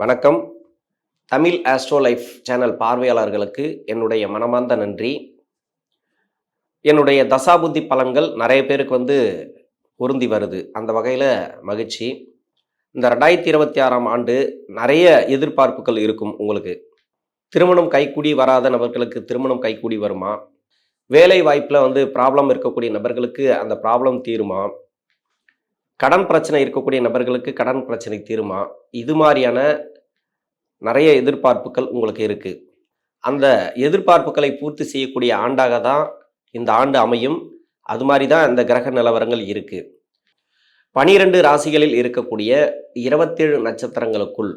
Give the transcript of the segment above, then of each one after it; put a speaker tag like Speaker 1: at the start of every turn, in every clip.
Speaker 1: வணக்கம். Tamil astro life channel பார்வையாளர்களுக்கு என்னுடைய மனமார்ந்த நன்றி. என்னுடைய தசாபுத்தி பலன்கள் நிறைய பேருக்கு வந்து பொருந்தி வருது. அந்த வகையில் மகிழ்ச்சி. இந்த ரெண்டாயிரத்தி இருபத்தி ஆறாம் ஆண்டு நிறைய எதிர்பார்ப்புகள் இருக்கும் உங்களுக்கு. திருமணம் கைக்கூடி வராத நபர்களுக்கு திருமணம் கைக்கூடி வருமா? வேலை வாய்ப்பில் வந்து ப்ராப்ளம் இருக்கக்கூடிய நபர்களுக்கு அந்த ப்ராப்ளம் தீருமா? கடன் பிரச்சனை இருக்கக்கூடிய நபர்களுக்கு கடன் பிரச்சனை தீருமா? இது மாதிரியான நிறைய எதிர்பார்ப்புகள் உங்களுக்கு இருக்குது அந்த எதிர்பார்ப்புகளை பூர்த்தி செய்யக்கூடிய ஆண்டாக தான் இந்த ஆண்டு அமையும். அது மாதிரி தான் இந்த கிரக நிலவரங்கள் இருக்குது பனிரெண்டு ராசிகளில் இருக்கக்கூடிய இருபத்தேழு நட்சத்திரங்களுக்குள்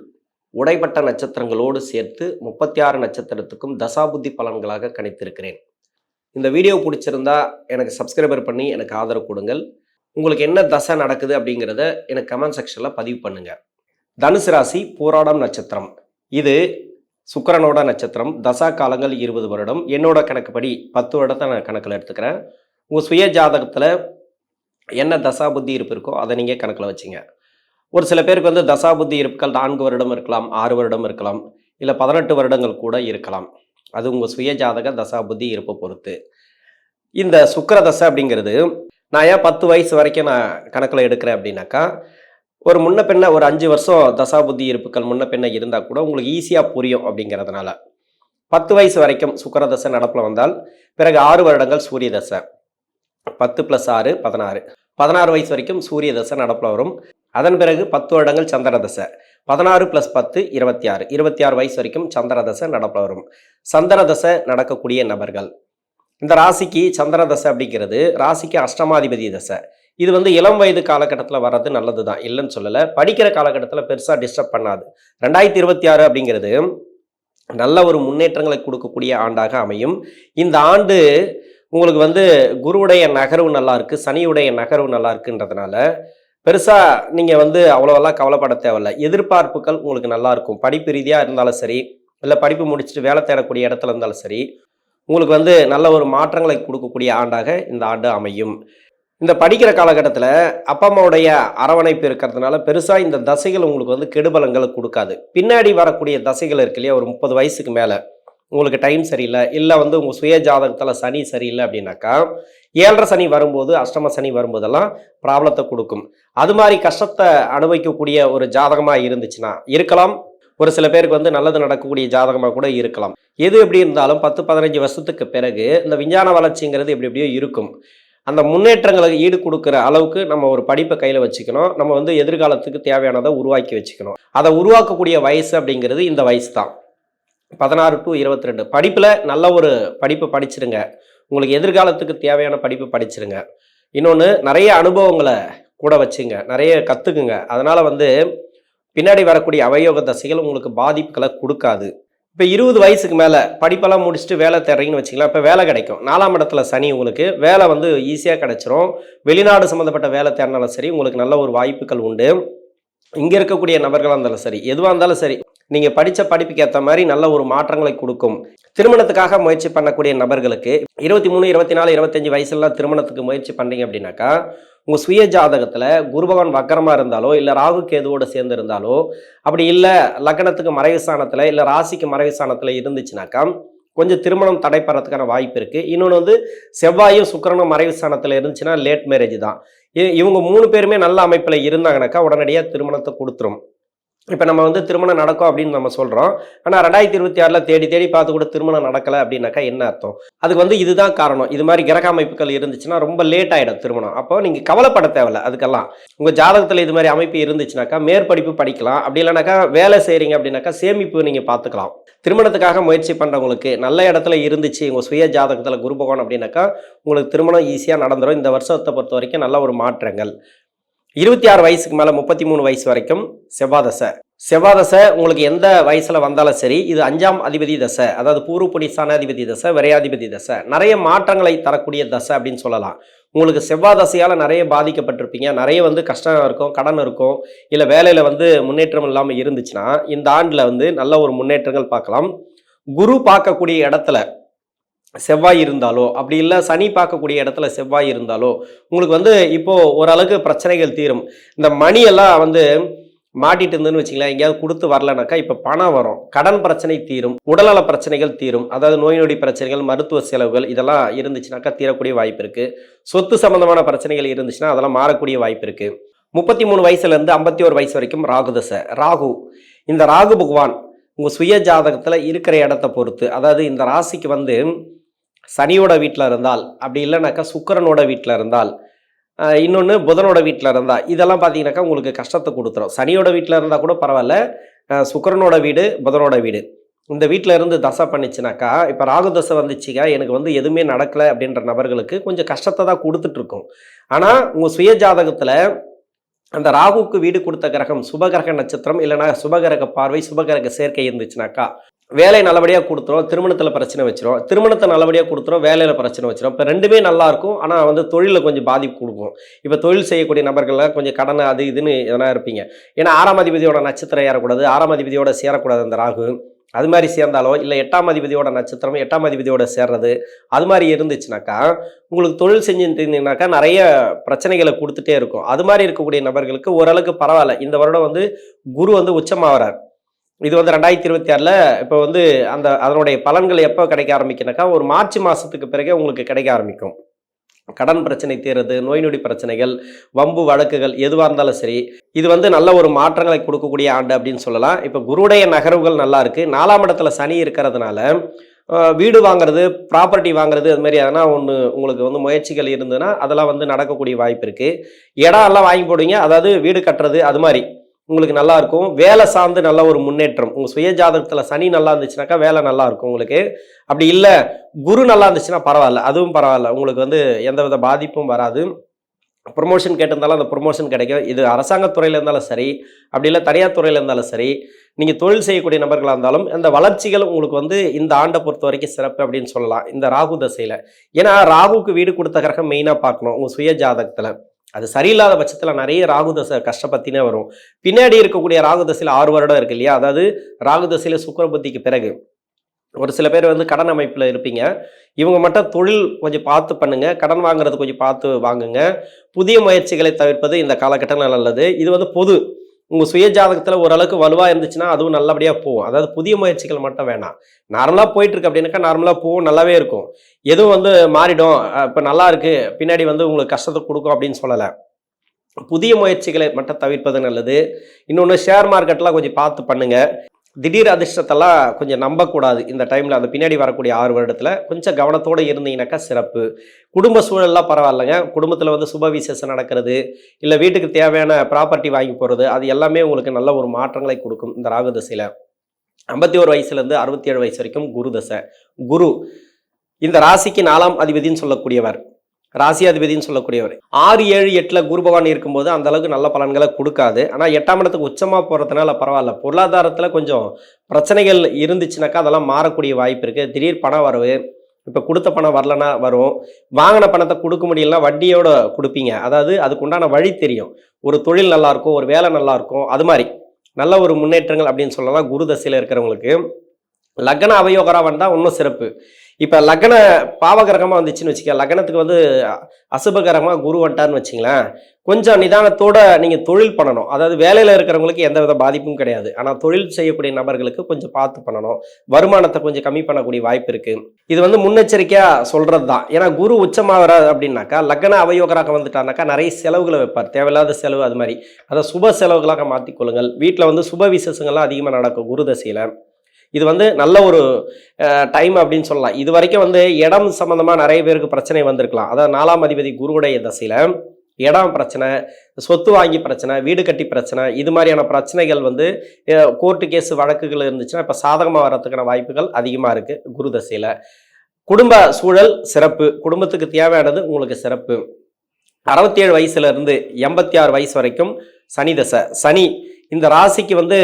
Speaker 1: உடைப்பட்ட நட்சத்திரங்களோடு சேர்த்து முப்பத்தி ஆறு நட்சத்திரத்துக்கும் தசாபுத்தி பலன்களாக கணித்திருக்கிறேன். இந்த வீடியோ பிடிச்சிருந்தா எனக்கு சப்ஸ்கிரைபர் பண்ணி எனக்கு ஆதரவு கொடுங்கள். உங்களுக்கு என்ன தசை நடக்குது அப்படிங்கிறத எனக்கு கமெண்ட் செக்ஷனில் பதிவு பண்ணுங்க. தனுசு ராசி போராடம் நட்சத்திரம். இது சுக்கரனோட நட்சத்திரம். தசா காலங்கள் இருபது வருடம். என்னோட கணக்குப்படி பத்து வருடத்தை நான் கணக்கில் எடுத்துக்கிறேன். உங்கள் சுய ஜாதகத்தில் என்ன தசா புத்தி இருப்பு இருக்கோ அதை நீங்கள் கணக்கில் வச்சுங்க. ஒரு சில பேருக்கு வந்து தசா புத்தி இருப்புகள் நான்கு வருடம் இருக்கலாம் ஆறு வருடம் இருக்கலாம் இல்லை பதினெட்டு வருடங்கள் கூட இருக்கலாம். அது உங்கள் சுய ஜாதக தசா புத்தி இருப்பை பொறுத்து. இந்த சுக்கர தசை அப்படிங்கிறது நான் ஏன் பத்து வயசு வரைக்கும் நான் கணக்கில் எடுக்கிறேன் அப்படின்னாக்கா ஒரு முன்ன பின்ன ஒரு அஞ்சு வருஷம் தசாபுத்தி இருப்புக்கள் முன்ன பின்ன இருந்தால் கூட உங்களுக்கு ஈஸியாக புரியும் அப்படிங்கிறதுனால. பத்து வயசு வரைக்கும் சுக்கரதசை நடப்பில் வந்தால் பிறகு ஆறு வருடங்கள் சூரிய தசை. பத்து ப்ளஸ் ஆறு பதினாறு. பதினாறு வயசு வரைக்கும் சூரிய தசை நடப்பில் வரும். அதன் பிறகு பத்து வருடங்கள் சந்திர தசை. பதினாறு ப்ளஸ் பத்து இருபத்தி ஆறு. இருபத்தி ஆறு வயசு வரைக்கும் சந்திர தசை நடப்பில் வரும். சந்திர தசை நடக்கக்கூடிய நபர்கள். இந்த ராசிக்கு சந்திர தசை அப்படிங்கிறது ராசிக்கு அஷ்டமாதிபதி தசை. இது வந்து இளம் வயது காலகட்டத்தில் வர்றது நல்லது தான் இல்லைன்னு சொல்லலை. படிக்கிற காலகட்டத்தில் பெருசாக டிஸ்டர்ப் பண்ணாது. ரெண்டாயிரத்தி இருபத்தி ஆறு அப்படிங்கிறது நல்ல ஒரு முன்னேற்றங்களை கொடுக்கக்கூடிய ஆண்டாக அமையும். இந்த ஆண்டு உங்களுக்கு வந்து குருவுடைய நகர்வு நல்லா இருக்குது சனியுடைய நகர்வு நல்லா இருக்குன்றதுனால பெருசாக நீங்கள் வந்து அவ்வளோவெல்லாம் கவலைப்பட தேவையில்ல. எதிர்பார்ப்புகள் உங்களுக்கு நல்லா இருக்கும். படிப்பு ரீதியாக இருந்தாலும் சரி இல்லை படிப்பு முடிச்சுட்டு வேலை தேடக்கூடிய இடத்துல இருந்தாலும் சரி உங்களுக்கு வந்து நல்ல ஒரு மாற்றங்களை கொடுக்கக்கூடிய ஆண்டாக இந்த ஆண்டு அமையும். இந்த படிக்கிற காலகட்டத்தில் அப்பா அம்மாவுடைய அரவணைப்பு இருக்கிறதுனால பெருசாக இந்த தசைகள் உங்களுக்கு வந்து கெடுபலங்களை கொடுக்காது. பின்னாடி வரக்கூடிய தசைகள் இருக்கு இல்லையா? ஒரு முப்பது வயசுக்கு மேலே. உங்களுக்கு டைம் சரியில்லை. இல்லை வந்து உங்கள் சுய ஜாதகத்தில் சனி சரியில்லை அப்படின்னாக்கா ஏழரை சனி வரும்போது அஷ்டம சனி வரும்போதெல்லாம் ப்ராப்ளத்தை கொடுக்கும். அது மாதிரி கஷ்டத்தை அனுபவிக்கக்கூடிய ஒரு ஜாதகமாக இருந்துச்சுன்னா இருக்கலாம். ஒரு சில பேருக்கு வந்து நல்லது நடக்கக்கூடிய ஜாதகமாக கூட இருக்கலாம். எது எப்படி இருந்தாலும் பத்து பதினஞ்சு வருஷத்துக்கு பிறகு இந்த விஞ்ஞான வளர்ச்சிங்கிறது எப்படி எப்படியோ இருக்கும். அந்த முன்னேற்றங்களுக்கு ஈடு கொடுக்குற அளவுக்கு நம்ம ஒரு படிப்பை கையில் வச்சுக்கணும். நம்ம வந்து எதிர்காலத்துக்கு தேவையானதை உருவாக்கி வச்சுக்கணும். அதை உருவாக்கக்கூடிய வயசு அப்படிங்கிறது இந்த வயசு தான். பதினாறு டு இருபத்தி ரெண்டு படிப்பில் நல்ல ஒரு படிப்பு படிச்சிருங்க. உங்களுக்கு எதிர்காலத்துக்கு தேவையான படிப்பு படிச்சிருங்க. இன்னொன்று நிறைய அனுபவங்களை கூட வச்சுங்க. நிறைய கற்றுக்குங்க அதனால் வந்து பின்னாடி வரக்கூடிய அவயோக தசைகள் உங்களுக்கு பாதிப்புகளை கொடுக்காது. இப்போ இருபது வயசுக்கு மேலே படிப்பெல்லாம் முடிச்சுட்டு வேலை தேடுறீங்கன்னு வச்சுக்கலாம் இப்போ வேலை கிடைக்கும். நாலாம் இடத்துல சனி உங்களுக்கு வேலை வந்து ஈஸியாக கிடைச்சிரும். வெளிநாடு சம்மந்தப்பட்ட வேலை தேடினாலும் சரி உங்களுக்கு நல்ல ஒரு வாய்ப்புகள் உண்டு. இங்கே இருக்கக்கூடிய நபர்களாக இருந்தாலும் சரி எதுவாக இருந்தாலும் சரி நீங்கள் படித்த படிப்புக்கு ஏற்ற மாதிரி நல்ல ஒரு மாற்றங்களை கொடுக்கும். திருமணத்துக்காக முயற்சி பண்ணக்கூடிய நபர்களுக்கு இருபத்தி மூணு இருபத்தி நாலு இருபத்தஞ்சு வயசுலாம் திருமணத்துக்கு முயற்சி பண்ணுறீங்க அப்படின்னாக்கா உங்கள் சுய ஜாதகத்தில் குரு பகவான் வக்கரமாக இருந்தாலோ இல்லை ராகு கேதுவோடு சேர்ந்து இருந்தாலோ அப்படி இல்லை லக்னத்துக்கு மறைவு ஸ்தானத்தில் இல்லை ராசிக்கு மறைவு ஸ்தானத்தில் இருந்துச்சுனாக்கா கொஞ்சம் திருமணம் தடைப்படுறதுக்கான வாய்ப்பு இருக்குது இன்னொன்று வந்து செவ்வாயும் சுக்கிரனும் மறைவு ஸ்தானத்தில் இருந்துச்சுன்னா லேட் மேரேஜ் தான். இவங்க மூணு பேருமே நல்ல அமைப்பில் இருந்தாங்கனாக்கா உடனடியாக திருமணத்தை கொடுத்துரும். இப்போ நம்ம வந்து திருமணம் நடக்கும் அப்படின்னு நம்ம சொல்கிறோம் ஆனால் ரெண்டாயிரத்தி இருபத்தி ஆறில் தேடி தேடி பார்த்து கூட திருமணம் நடக்கலை அப்படின்னாக்கா என்ன அர்த்தம்? அதுக்கு வந்து இதுதான் காரணம். இது மாதிரி கிரக அமைப்புகள் இருந்துச்சுன்னா ரொம்ப லேட் ஆகிடும் திருமணம். அப்போ நீங்கள் கவலைப்பட தேவையில்ல. அதுக்கெல்லாம் உங்கள் ஜாதகத்தில் இது மாதிரி அமைப்பு இருந்துச்சுனாக்கா மேற்படிப்பு படிக்கலாம். அப்படி இல்லைனாக்கா வேலை செய்கிறீங்க அப்படின்னாக்கா சேமிப்பு நீங்கள் பார்த்துக்கலாம். திருமணத்துக்காக முயற்சி பண்ணுறவங்களுக்கு நல்ல இடத்துல இருந்துச்சு உங்கள் சுய ஜாதகத்தில் குரு பகவான் அப்படின்னாக்கா உங்களுக்கு திருமணம் ஈஸியாக நடந்துடும் இந்த வருஷத்தை பொறுத்த வரைக்கும் நல்ல ஒரு மாற்றங்கள். இருபத்தி ஆறு வயசுக்கு மேலே முப்பத்தி மூணு வயசு வரைக்கும் செவ்வாதசை. செவ்வாதசை உங்களுக்கு எந்த வயசில் வந்தாலும் சரி இது அஞ்சாம் அதிபதி தசை அதாவது பூர்வப்படி அதிபதி தசை விரையாதிபதி தசை. நிறைய மாற்றங்களை தரக்கூடிய தசை அப்படின்னு சொல்லலாம். உங்களுக்கு செவ்வாதசையால் நிறைய பாதிக்கப்பட்டிருப்பீங்க. நிறைய வந்து கஷ்டம் இருக்கும் கடன் இருக்கும் இல்லை வேலையில் வந்து முன்னேற்றம் இல்லாமல் இருந்துச்சுன்னா இந்த ஆண்டில் வந்து நல்ல ஒரு முன்னேற்றங்கள் பார்க்கலாம். குரு பார்க்கக்கூடிய இடத்துல செவ்வாய் இருந்தாலோ அப்படி இல்லை சனி பார்க்கக்கூடிய இடத்துல செவ்வாய் இருந்தாலோ உங்களுக்கு வந்து இப்போது ஓரளவுக்கு பிரச்சனைகள் தீரும். இந்த மணியெல்லாம் வந்து மாட்டிட்டு இருந்துன்னு வச்சுங்களேன் எங்கேயாவது கொடுத்து வரலனாக்கா இப்போ பணம் வரும். கடன் பிரச்சனை தீரும் உடல்நல பிரச்சனைகள் தீரும் அதாவது நோய் நொடி பிரச்சனைகள் மருத்துவ செலவுகள் இதெல்லாம் இருந்துச்சுனாக்கா தீரக்கூடிய வாய்ப்பு இருக்குது சொத்து சம்பந்தமான பிரச்சனைகள் இருந்துச்சுன்னா அதெல்லாம் மாறக்கூடிய வாய்ப்பு இருக்குது முப்பத்தி மூணு வயசுலேருந்து ஐம்பத்தி ஒரு வயசு வரைக்கும் ராகு தசை ராகு. இந்த ராகு பகவான் உங்கள் சுய ஜாதகத்தில் இருக்கிற இடத்த பொறுத்து அதாவது இந்த ராசிக்கு வந்து சனியோட வீட்டில் இருந்தால் அப்படி இல்லைனாக்கா சுக்கிரனோட வீட்டில் இருந்தால் இன்னொன்று புதனோட வீட்டில் இருந்தால் இதெல்லாம் பார்த்தீங்கன்னாக்கா உங்களுக்கு கஷ்டத்தை கொடுத்துரும். சனியோட வீட்டில் இருந்தால் கூட பரவாயில்ல சுக்கரனோட சுக்கிரனோட வீடு புதனோட வீடு. இந்த வீட்டில் இருந்து தசை பண்ணிச்சுனாக்கா இப்போ ராகு தசை வந்துச்சுங்க எனக்கு வந்து எதுவுமே நடக்கலை அப்படின்ற நபர்களுக்கு கொஞ்சம் கஷ்டத்தை தான் கொடுத்துட்ருக்கும். ஆனால் உங்கள் சுய ஜாதகத்தில் அந்த ராகுவுக்கு வீடு கொடுத்த கிரகம் சுபகிரக நட்சத்திரம் இல்லைனா சுபகிரக பார்வை சுபகிரக சேர்க்கை இருந்துச்சுனாக்கா வேலை நல்லபடியாக கொடுத்துரும் திருமணத்தில் பிரச்சனை வச்சிரும். திருமணத்தை நல்லபடியாக கொடுத்துரும் வேலையில் பிரச்சனை வச்சிரும். இப்போ ரெண்டுமே நல்லாயிருக்கும் ஆனால் வந்து தொழிலில் கொஞ்சம் பாதிப்பு கொடுக்கும். இப்போ தொழில் செய்யக்கூடிய நபர்கள்லாம் கொஞ்சம் கடனை அது இதுன்னு எதனா இருப்பீங்க. ஏன்னா ஆறாம் அதிபதியோட நட்சத்திரம் ஏறக்கூடாது. ஆறாம் அதிபதியோட சேரக்கூடாது அந்த ராகு. அது மாதிரி சேர்ந்தாலோ இல்லை எட்டாம் அதிபதியோட நட்சத்திரம் எட்டாம் அதிபதியோட சேர்றது அது மாதிரி இருந்துச்சுனாக்கா உங்களுக்கு தொழில் செஞ்சுட்டு இருந்தீங்கன்னாக்கா நிறைய பிரச்சனைகளை கொடுத்துட்டே இருக்கும். அது மாதிரி இருக்கக்கூடிய நபர்களுக்கு ஓரளவுக்கு பரவாயில்ல. இந்த வருடம் வந்து குரு வந்து உச்சமாகறார் இது வந்து ரெண்டாயிரத்தி இருபத்தி ஆறில் இப்போ வந்து அந்த அதனுடைய பலன்கள் எப்போ கிடைக்க ஆரம்பிக்குனாக்கா ஒரு மார்ச் மாதத்துக்கு பிறகே உங்களுக்கு கிடைக்க ஆரம்பிக்கும். கடன் பிரச்சனை தீர்றது நோய் நொடி பிரச்சனைகள் வம்பு வழக்குகள் எதுவாக இருந்தாலும் சரி இது வந்து நல்ல ஒரு மாற்றங்களை கொடுக்கக்கூடிய ஆண்டு அப்படின்னு சொல்லலாம். இப்போ குருடைய நகர்வுகள் நல்லா இருக்குது நாலாம் இடத்துல சனி இருக்கிறதுனால வீடு வாங்குறது ப்ராப்பர்ட்டி வாங்குறது அது மாதிரி எதனா ஒன்று உங்களுக்கு வந்து முயற்சிகள் இருந்ததுன்னா அதெல்லாம் வந்து நடக்கக்கூடிய வாய்ப்பு இருக்குது இடம் எல்லாம் வாங்கி போடுவீங்க. அதாவது வீடு கட்டுறது அது மாதிரி. உங்களுக்கு நல்லா இருக்கும். வேலை சார்ந்து நல்ல ஒரு முன்னேற்றம். உங்கள் சுய ஜாதகத்தில் சனி நல்லா இருந்துச்சுனாக்கா வேலை நல்லா இருக்கும் உங்களுக்கு. அப்படி இல்லை குரு நல்லா இருந்துச்சுன்னா பரவாயில்ல. அதுவும் பரவாயில்ல. உங்களுக்கு வந்து எந்தவித பாதிப்பும் வராது. ப்ரொமோஷன் கேட்டிருந்தாலும் அந்த ப்ரொமோஷன் கிடைக்கும். இது அரசாங்கத் துறையில் இருந்தாலும் சரி அப்படி இல்லை தனியார் துறையில் இருந்தாலும் சரி நீங்கள் தொழில் செய்யக்கூடிய நபர்களாக இருந்தாலும் அந்த வளர்ச்சிகள் உங்களுக்கு வந்து இந்த ஆண்டை பொறுத்த வரைக்கும் சிறப்பு அப்படின்னு சொல்லலாம். இந்த ராகு தசையில். ஏன்னா ராகுக்கு வீடு கொடுத்த கிரகம் மெயினாக பார்க்கணும். உங்கள் சுய ஜாதகத்தில் அது சரியில்லாத பட்சத்தில் நிறைய ராகு தசை கஷ்டப்பத்தினே வரும். பின்னாடி இருக்கக்கூடிய ராகு தசையில் ஆறு வருடம் இருக்கு இல்லையா? அதாவது ராகு தசையில் சுக்கரபுத்திக்கு பிறகு. ஒரு சில பேர் வந்து கடன் அமைப்பில் இருப்பீங்க. இவங்க மட்டும் தொழில் கொஞ்சம் பார்த்து பண்ணுங்க. கடன் வாங்குறது கொஞ்சம் பார்த்து வாங்குங்க. புதிய முயற்சிகளை தவிர்ப்பது இந்த காலகட்டத்தில் நல்லது. இது வந்து பொது. உங்கள் சுய ஜாதகத்தில் ஓரளவுக்கு வலுவாக இருந்துச்சுன்னா அதுவும் நல்லபடியாக போகும். அதாவது புதிய முயற்சிகள் மட்டும் வேணாம். நார்மலாக போயிட்டுருக்கு அப்படின்னாக்கா நார்மலாக போகும் நல்லாவே இருக்கும். எதுவும் வந்து மாறிடும். இப்போ நல்லா இருக்குது பின்னாடி வந்து உங்களுக்கு கஷ்டத்தை கொடுக்கும் அப்படின்னு சொல்லலை. புதிய முயற்சிகளை மட்டும் தவிர்ப்பது நல்லது. இன்னொன்று ஷேர் மார்க்கெட்லாம் கொஞ்சம் பார்த்து பண்ணுங்கள் திடீர் அதிர்ஷ்டத்தெல்லாம் கொஞ்சம் நம்பக்கூடாது இந்த டைமில் அந்த பின்னாடி வரக்கூடிய ஆறு வருடத்தில் கொஞ்சம் கவனத்தோடு இருந்தீங்கன்னாக்கா சிறப்பு. குடும்ப சூழல்லாம் பரவாயில்லைங்க. குடும்பத்தில் வந்து சுப விசேஷம் நடக்கிறது இல்லை வீட்டுக்கு தேவையான ப்ராப்பர்ட்டி வாங்கி போகிறது அது எல்லாமே உங்களுக்கு நல்ல ஒரு மாற்றங்களை கொடுக்கும் இந்த ராகு தசையில். ஐம்பத்தி ஒரு வயசுலேருந்து அறுபத்தி ஏழு வயசு வரைக்கும் குரு தசை. குரு இந்த ராசிக்கு நாலாம் அதிபதின்னு சொல்லக்கூடியவர். ராசியாதிபதினு அதிபதின்னு சொல்லக்கூடியவர். ஆறு ஏழு எட்டில் குரு பகவான் இருக்கும்போது அந்த அளவுக்கு நல்ல பலன்களை கொடுக்காது. ஆனால் எட்டாம் இடத்துக்கு உச்சமாக போகிறதுனால பரவாயில்ல. பொருளாதாரத்தில் கொஞ்சம் பிரச்சனைகள் இருந்துச்சுனாக்கா அதெல்லாம் மாறக்கூடிய வாய்ப்பு இருக்குது திடீர் பணம் வரவு இப்போ கொடுத்த பணம் வரலனா வரும். வாங்கின பணத்தை கொடுக்க முடியலனா வட்டியோட கொடுப்பீங்க. அதாவது அதுக்கு உண்டான வழி தெரியும். ஒரு தொழில் நல்லாயிருக்கும் ஒரு வேலை நல்லாயிருக்கும் அது மாதிரி. நல்ல ஒரு முன்னேற்றங்கள் அப்படின்னு சொல்லலாம் குரு தசையில் இருக்கிறவங்களுக்கு. லக்ன அவயோகரா வந்தால் இன்னும் சிறப்பு. இப்போ லக்ன பாவகிரகமாக வந்துச்சுன்னு வச்சுக்க லக்னத்துக்கு வந்து அசுபகரமாக குரு வந்துட்டார்னு வச்சிங்களேன் கொஞ்சம் நிதானத்தோட நீங்கள் தொழில் பண்ணணும். அதாவது வேலையில் இருக்கிறவங்களுக்கு எந்த வித பாதிப்பும் கிடையாது. ஆனால் தொழில் செய்யக்கூடிய நபர்களுக்கு கொஞ்சம் பார்த்து பண்ணணும். வருமானத்தை கொஞ்சம் கம்மி பண்ணக்கூடிய வாய்ப்பு இருக்குது இது வந்து முன்னெச்சரிக்கையாக சொல்கிறது தான் ஏன்னா குரு உச்சமாகறாரு அப்படின்னாக்கா லக்ன அவயோகராக வந்துட்டாருனாக்கா நிறைய செலவுகளை வைப்பார். தேவையில்லாத செலவு அது மாதிரி. அதை சுப செலவுகளாக மாற்றிக்கொள்ளுங்கள் வீட்டில் வந்து சுப விசேஷங்கள்லாம் அதிகமாக நடக்கும் குரு தசையில். இது வந்து நல்ல ஒரு டைம் அப்படின்னு சொல்லலாம். இது வரைக்கும் வந்து இடம் சம்மந்தமாக நிறைய பேருக்கு பிரச்சனை வந்திருக்கலாம். அதாவது நாலாம் அதிபதி குருவுடைய தசையில் இடம் பிரச்சனை சொத்து வாங்கி பிரச்சனை வீடு கட்டி பிரச்சனை இது மாதிரியான பிரச்சனைகள் வந்து கோர்ட்டு கேஸ் வழக்குகள் இருந்துச்சுன்னா இப்போ சாதகமாக வர்றதுக்கான வாய்ப்புகள் அதிகமாக இருக்குது குரு தசையில். குடும்ப சூழல் சிறப்பு. குடும்பத்துக்கு தேவையானது உங்களுக்கு சிறப்பு. அறுபத்தி ஏழு எண்பத்தி ஆறு வயசு வரைக்கும் சனி தசை. சனி இந்த ராசிக்கு வந்து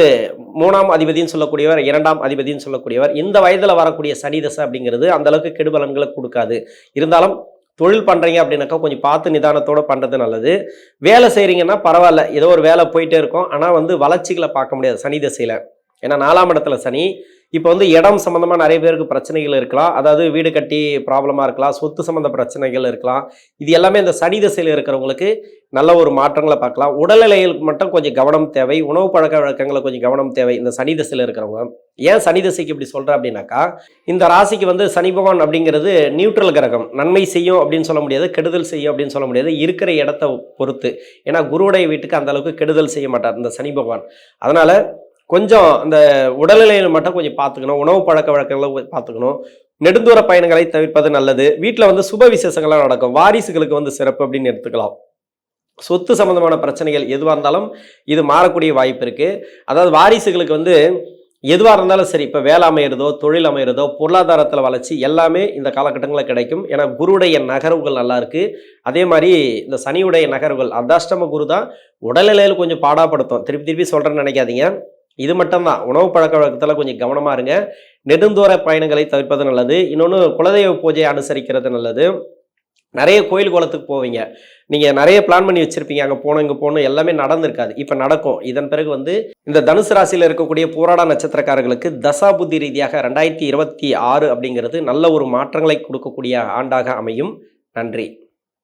Speaker 1: மூணாம் அதிபதின்னு சொல்லக்கூடியவர் இரண்டாம் அதிபதின்னு சொல்லக்கூடியவர் இந்த வயதில் வரக்கூடிய சனி தசை அப்படிங்கிறது அந்தளவுக்கு கெடுபலன்களை கொடுக்காது. இருந்தாலும் தொழில் பண்ணுறீங்க அப்படின்னாக்கா கொஞ்சம் பார்த்து நிதானத்தோட பண்ணுறது நல்லது. வேலை செய்கிறீங்கன்னா பரவாயில்ல ஏதோ ஒரு வேலை போயிட்டே இருக்கும். ஆனால் வந்து வளர்ச்சிகளை பார்க்க முடியாது சனி தசையில். ஏன்னா நாலாம் இடத்துல சனி இப்போ வந்து இடம் சம்மந்தமாக நிறைய பேருக்கு பிரச்சனைகள் இருக்கலாம். அதாவது வீடு கட்டி ப்ராப்ளமாக இருக்கலாம். சொத்து சம்மந்த பிரச்சனைகள் இருக்கலாம். இது எல்லாமே இந்த சனி திசையில் இருக்கிறவங்களுக்கு நல்ல ஒரு மாற்றங்களை பார்க்கலாம். உடல்நிலையில் மட்டும் கொஞ்சம் கவனம் தேவை. உணவு பழக்க வழக்கங்களை கொஞ்சம் கவனம் தேவை. இந்த சனி திசையில் இருக்கிறவங்க. ஏன் சனி திசைக்கு இப்படி சொல்கிறேன் அப்படின்னாக்கா இந்த ராசிக்கு வந்து சனி பகவான் அப்படிங்கிறது நியூட்ரல் கிரகம். நன்மை செய்யும் அப்படின்னு சொல்ல முடியாது. கெடுதல் செய்யும் அப்படின்னு சொல்ல முடியாது. இருக்கிற இடத்த பொறுத்து. ஏன்னா குருவுடைய வீட்டுக்கு அந்தளவுக்கு கெடுதல் செய்ய மாட்டார் இந்த சனி பகவான். அதனால் கொஞ்சம் அந்த உடல்நிலையில் மட்டும் கொஞ்சம் பார்த்துக்கணும். உணவு பழக்க வழக்கங்களை கொஞ்சம் பார்த்துக்கணும். நெடுந்தூர பயணங்களை தவிர்ப்பது நல்லது. வீட்டில் வந்து சுப விசேஷங்கள்லாம் நடக்கும். வாரிசுகளுக்கு வந்து சிறப்பு அப்படின்னு எடுத்துக்கலாம். சொத்து சம்பந்தமான பிரச்சனைகள் எதுவாக இருந்தாலும் இது மாறக்கூடிய வாய்ப்பு இருக்குது அதாவது வாரிசுகளுக்கு வந்து எதுவாக இருந்தாலும் சரி இப்போ வேலை அமையிறதோ தொழில் அமையிறதோ பொருளாதாரத்தில் வளர்ச்சி எல்லாமே இந்த காலகட்டங்களில் கிடைக்கும். ஏன்னா குருடைய நகர்வுகள் நல்லா இருக்குது அதே மாதிரி இந்த சனியுடைய நகர்வுகள் அர்த்தாஷ்டம குரு தான் உடல்நிலையில் கொஞ்சம் பாடாப்படுத்தும். திருப்பி திருப்பி சொல்கிறேன்னு நினைக்காதீங்க. இது மட்டும்தான். உணவு பழக்க வழக்கத்தில் கொஞ்சம் கவனமாக இருங்க. நெடுந்தூர பயணங்களை தவிர்ப்பது நல்லது. இன்னொன்று குலதெய்வ பூஜையை அனுசரிக்கிறது நல்லது. நிறைய கோயில் குளத்துக்கு போவீங்க. நீங்கள் நிறைய பிளான் பண்ணி வச்சுருப்பீங்க. அங்கே போகணும் இங்கே போகணும் எல்லாமே நடந்திருக்காது. இப்போ நடக்கும். இதன் பிறகு வந்து இந்த தனுசு ராசியில் இருக்கக்கூடிய போராட நட்சத்திரக்காரர்களுக்கு தசா புத்தி ரீதியாக ரெண்டாயிரத்தி இருபத்தி ஆறு அப்படிங்கிறது நல்ல ஒரு மாற்றங்களை கொடுக்கக்கூடிய ஆண்டாக அமையும். நன்றி.